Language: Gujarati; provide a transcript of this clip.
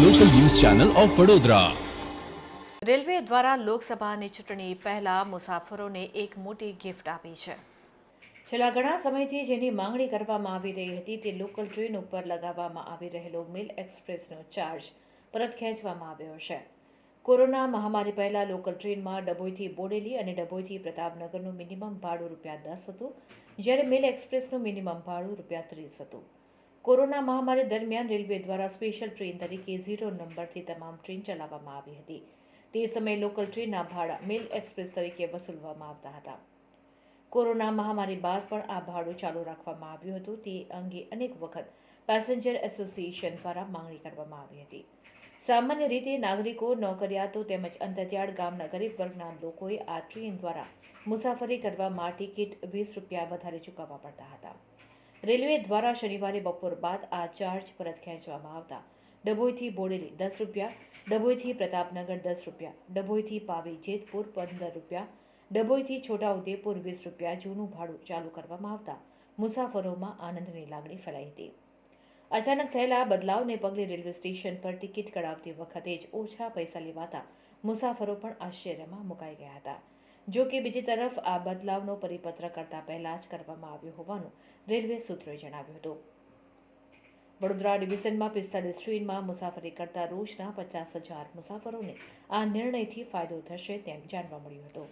Channel of Vadodara. રેલવે દ્વારા લોકસભાની ચૂંટણી પહેલા મુસાફરોને એક મોટી ગિફ્ટ આપી છે. છેલ્લા ઘણા સમયથી જેની માંગણી કરવામાં આવી રહી હતી તે લોકલ ટ્રેન ઉપર લગાવવામાં આવી રહેલો મેલ એક્સપ્રેસનો ચાર્જ પરત ખેંચવામાં આવ્યો છે. કોરોના મહામારી પહેલા લોકલ ટ્રેનમાં ડભોઈથી બોડેલી અને ડભોઈથી પ્રતાપનગરનું મિનિમમ ભાડું રૂપિયા દસ હતું, જ્યારે મેલ એક્સપ્રેસનું મિનિમમ ભાડું રૂપિયા ત્રીસ હતું. કોરોના મહામારી દરમિયાન રેલવે દ્વારા સ્પેશિયલ ટ્રેન તરીકે ઝીરો નંબરથી તમામ ટ્રેન ચલાવવામાં આવી હતી. તે સમયે લોકલ ટ્રેનના ભાડા મેલ એક્સપ્રેસ તરીકે વસૂલવામાં આવતા હતા. કોરોના મહામારી બાદ પણ આ ભાડું ચાલુ રાખવામાં આવ્યું હતું. તે અંગે અનેક વખત પેસેન્જર એસોસિએશન દ્વારા માંગણી કરવામાં આવી હતી. સામાન્ય રીતે નાગરિકો નોકરિયાતો તેમજ અંતરિયાળ ગામના ગરીબ વર્ગના લોકોએ આ ટ્રેન દ્વારા મુસાફરી કરવામાં ટિકિટ વીસ રૂપિયા વધારે ચૂકવવા પડતા હતા. રેલવે દ્વારા શનિવારે બપોર બાદ આ ચાર્જ પરત ખેંચવામાં આવતા. ડભોઈથી બોડેલી દસ રૂપિયા, ડભોઈથી પ્રતાપનગર દસ રૂપિયા, ડભોઈથી પાવી જેતપુર પંદર રૂપિયા, ડભોઈથી છોટાઉદેપુર વીસ રૂપિયા જૂનું ભાડું ચાલુ કરવામાં આવતા. મુસાફરોમાં આનંદની લાગણી ફેલાઈ હતી. અચાનક થયેલા બદલાવને પગલે રેલવે સ્ટેશન પર ટિકિટ કઢાવતી વખતે જ ઓછા પૈસા લેવાતા મુસાફરો પણ આશ્ચર્યમાં મુકાઈ ગયા હતા. જો કે બીજી તરફ આ બદલાવનો પરિપત્ર કરતા પહેલા જ કરવામાં આવ્યો હોવાનું રેલવે સૂત્રોએ જણાવ્યું હતું. વડોદરા ડિવિઝનમાં પિસ્તાલીસ ટ્રેનમાં મુસાફરી કરતા રોજના પચાસ હજાર મુસાફરોને આ નિર્ણયથી ફાયદો થશે તેમ જાણવા મળ્યું હતું.